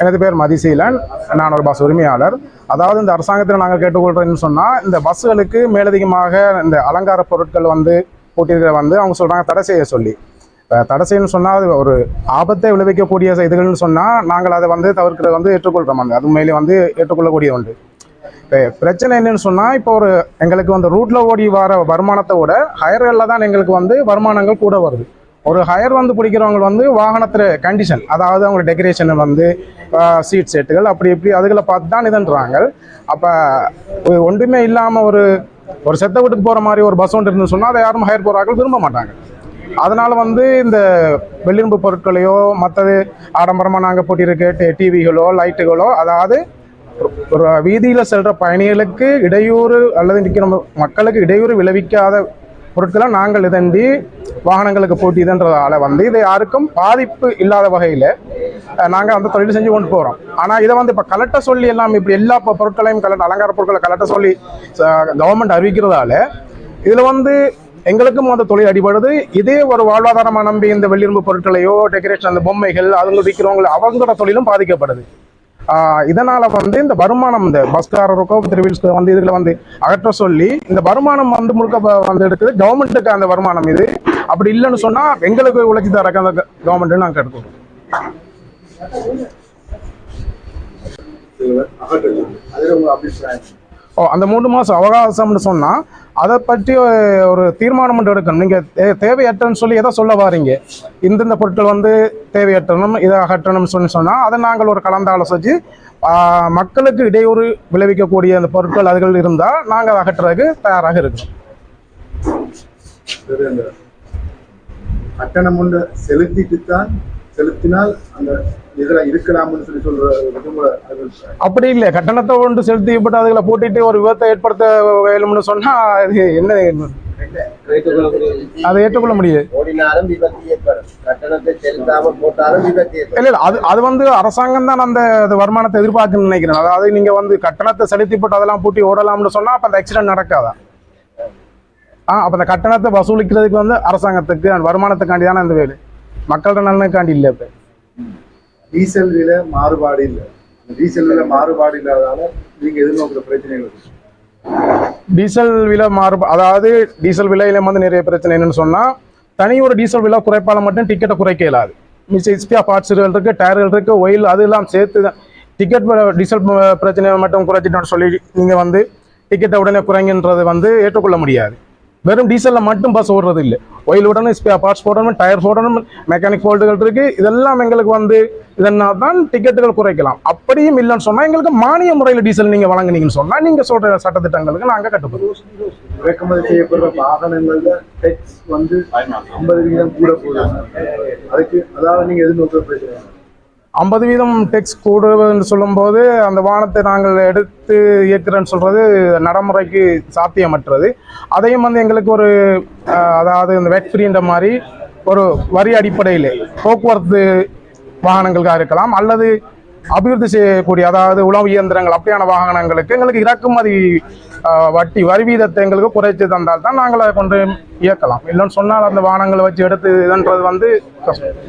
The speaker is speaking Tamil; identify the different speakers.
Speaker 1: எனது பேர் மதிசீலன். நான் ஒரு பஸ் உரிமையாளர். அதாவது இந்த அரசாங்கத்தில் நாங்கள் கேட்டுக்கொள்கிறேன்னு சொன்னால் இந்த பஸ்ஸுகளுக்கு மேலதிகமாக இந்த அலங்கார பொருட்கள் வந்து போட்டிருக்கிற வந்து அவங்க சொல்கிறாங்க தடை செய்ய சொல்லி. தடை செய்யணும்னு சொன்னால் அது ஒரு ஆபத்தை விளைவிக்கக்கூடிய இதுகள்னு சொன்னால் நாங்கள் அதை வந்து தவிர்க்கிறது வந்து ஏற்றுக்கொள்கிறோம் அந்த அது உண்மையிலே வந்து ஏற்றுக்கொள்ளக்கூடிய ஒன்று. இப்போ பிரச்சனை என்னன்னு சொன்னால் இப்போ ஒரு எங்களுக்கு வந்து ரூட்டில் ஓடி வர வருமானத்தை விட ஹையர்களில் தான் எங்களுக்கு வந்து வருமானங்கள் கூட வருது. ஒரு ஹயர் வந்து பிடிக்கிறவங்க வந்து வாகனத்தில் கண்டிஷன் அதாவது அவங்க டெக்கரேஷன் வந்து சீட் செட்டுகள் அப்படி இப்படி அதுகளை பார்த்து தான் இதுன்றாங்க. அப்போ ஒன்றுமே இல்லாமல் ஒரு ஒரு செத்த வீட்டுக்கு போகிற மாதிரி ஒரு பஸ் ஒன்று இருந்து சொன்னால் அதை யாரும் ஹயர் போகிறார்கள் விரும்ப மாட்டாங்க. அதனால் வந்து இந்த வெள்ளிரும்பு பொருட்களையோ மற்றது ஆடம்பரமாக நாங்கள் போட்டிருக்க டிவிகளோ லைட்டுகளோ அதாவது ஒரு வீதியில் செல்கிற பயணிகளுக்கு இடையூறு அல்லது நிற்கிற மக்களுக்கு இடையூறு விளைவிக்காத பொருட்களை நாங்கள் இதண்டி வாகனங்களுக்கு போட்டி இதுன்றதால வந்து இது யாருக்கும் பாதிப்பு இல்லாத வகையில் நாங்கள் அந்த தொழில் செஞ்சு கொண்டு போகிறோம் ஆனால் இதை வந்து இப்போ கலெக்டர் சொல்லி எல்லாம் இப்படி எல்லா பொருட்களையும் கலெக்ட் அலங்கார பொருட்களை கலெக்டர் சொல்லி கவர்மெண்ட் அறிவிக்கிறதால இதில் வந்து எங்களுக்கும் அந்த தொழில் அடிபடுது. இதே ஒரு வாழ்வாதாரமாக நம்பி இந்த வெள்ளிரும்பு பொருட்களையோ டெக்கரேஷன் அந்த பொம்மைகள் அதுங்க விற்கிறவங்க அவங்களோட தொழிலும் பாதிக்கப்படுது. இதனால் வந்து இந்த வருமானம் இந்த பஸ்காரருக்கோ திருவில்ஸ்க்கு வந்து இதில் வந்து அகற்ற சொல்லி இந்த வருமானம் வந்து முழுக்க வந்து எடுக்குது. கவர்மெண்ட்டுக்கு அந்த வருமானம் இது. அப்படி இல்லைன்னு சொன்னால் எங்களுக்கு உழைச்சி தரக்க அந்த கவர்மெண்ட்டு நாங்கள் எடுக்கிறோம்
Speaker 2: அதுல அபிப்பிராயம்.
Speaker 1: அந்த மூணு மாதம் அவகாசம்னு சொன்னால் அதை பற்றி ஒரு தீர்மானம் ஒன்று எடுக்கணும். நீங்கள் தே தேவையற்றன்னு சொல்லி எதை சொல்ல வரீங்க? இந்தந்த பொருட்கள் வந்து தேவையற்றணும் இதை அகற்றணும்னு சொல்லி சொன்னால் அதை நாங்கள் ஒரு கலந்து ஆலோசித்து மக்களுக்கு இடையூறு விளைவிக்கக்கூடிய அந்த பொருட்கள் அதுகள் இருந்தால் நாங்கள் அதை அகற்றுறதுக்கு தயாராக இருக்கிறோம்.
Speaker 2: கட்டணம் ஒன்று செலுத்திட்டு தான் செலுத்தினால் அந்த.
Speaker 1: அப்படி இல்லை. கட்டணத்தை கொண்டு செலுத்திப்பட்டு அதுகளை போட்டிட்டு ஒரு விபத்தை ஏற்படுத்த வேணும்னு சொன்னால் அது என்ன? அதை ஏற்றுக்கொள்ள முடியாது. இல்ல அது அது வந்து அரசாங்கம் தான் அந்த வருமானத்தை எதிர்பார்க்குன்னு நினைக்கிறேன். அதாவது நீங்க வந்து கட்டணத்தை செலுத்தி போட்டு அதெல்லாம் பூட்டி ஓடலாம்னு சொன்னா அப்ப அந்த ஆக்சிடென்ட் நடக்காதா? ஆ அப்ப அந்த கட்டணத்தை வசூலிக்கிறதுக்கு வந்து அரசாங்கத்துக்கு அந்த வருமானத்துக்காண்டி தானே இந்த வேலை? மக்களோட நலனுக்காண்டி இல்லை இப்ப.
Speaker 2: டீசல் விலை மாறுபாடு இல்லை. டீசல் விலை மாறுபாடு இல்லாததால நீங்க எதிர்நோக்குற பிரச்சனைகள்
Speaker 1: டீசல் விலை மாறு அதாவது டீசல் விலையில வந்து நிறைய பிரச்சனை என்னன்னு சொன்னா தனி ஒரு டீசல் விலை குறைப்பால மட்டும் டிக்கெட்டை குறைக்க இயலாது. மிச்ச இஸ்பியா பார்ட்ஸுகள் இருக்கு டயர்கள் இருக்கு ஒயில் அதெல்லாம் சேர்த்து தான். டிக்கெட் டீசல் பிரச்சனையை மட்டும் குறைச்சிட்டோம்னு சொல்லி நீங்க வந்து டிக்கெட்டை உடனே குறைங்கன்றது வந்து ஏற்றுக்கொள்ள முடியாது. வெறும் டீசலில் மட்டும் பஸ் ஓடுறது இல்லை ஒயில் விடணும் பார்ட்ஸ் போடணும் டயர் போடணும் மெக்கானிக் ஃபால்ட்டுகள் இருக்குது இதெல்லாம் எங்களுக்கு வந்து இதனால் தான் டிக்கெட்டுகள் குறைக்கலாம். அப்படியும் இல்லைன்னு சொன்னால் எங்களுக்கு மானிய முறையில் டீசல் நீங்கள் வழங்குனீங்கன்னு சொன்னால் நீங்கள் சொல்கிற சட்டத்திட்டங்களுக்கு நாங்கள் கட்டுப்படுவோம்
Speaker 2: இறக்குமதி செய்யப்படுற வாகனங்களில் டெக்ஸ் வந்து ஐம்பது வீதம் கூட போகுது. அதுக்கு அதாவது நீங்கள் எதிர்நோக்க பிரச்சனை
Speaker 1: ஐம்பது வீதம் டெக்ஸ் கூடுன்னு சொல்லும்போது அந்த வானத்தை நாங்கள் எடுத்து இயக்குறேன்னு சொல்கிறது நடைமுறைக்கு சாத்தியமற்றது. அதையும் வந்து எங்களுக்கு ஒரு அதாவது இந்த வெட் ஃப்ரீன்ற மாதிரி ஒரு வரி அடிப்படையில் போக்குவரத்து வாகனங்களுக்காக இருக்கலாம் அல்லது அபிவிருத்தி செய்யக்கூடிய அதாவது உழவு இயந்திரங்கள் அப்படியான வாகனங்களுக்கு எங்களுக்கு இறக்குமதி வட்டி வரி வீதத்தை எங்களுக்கு குறைச்சி தந்தால் தான் நாங்கள் அதை கொண்டு இயக்கலாம். இல்லைன்னு சொன்னால் அந்த வாகனங்களை வச்சு எடுத்து இதுன்றது வந்து கஷ்டம்.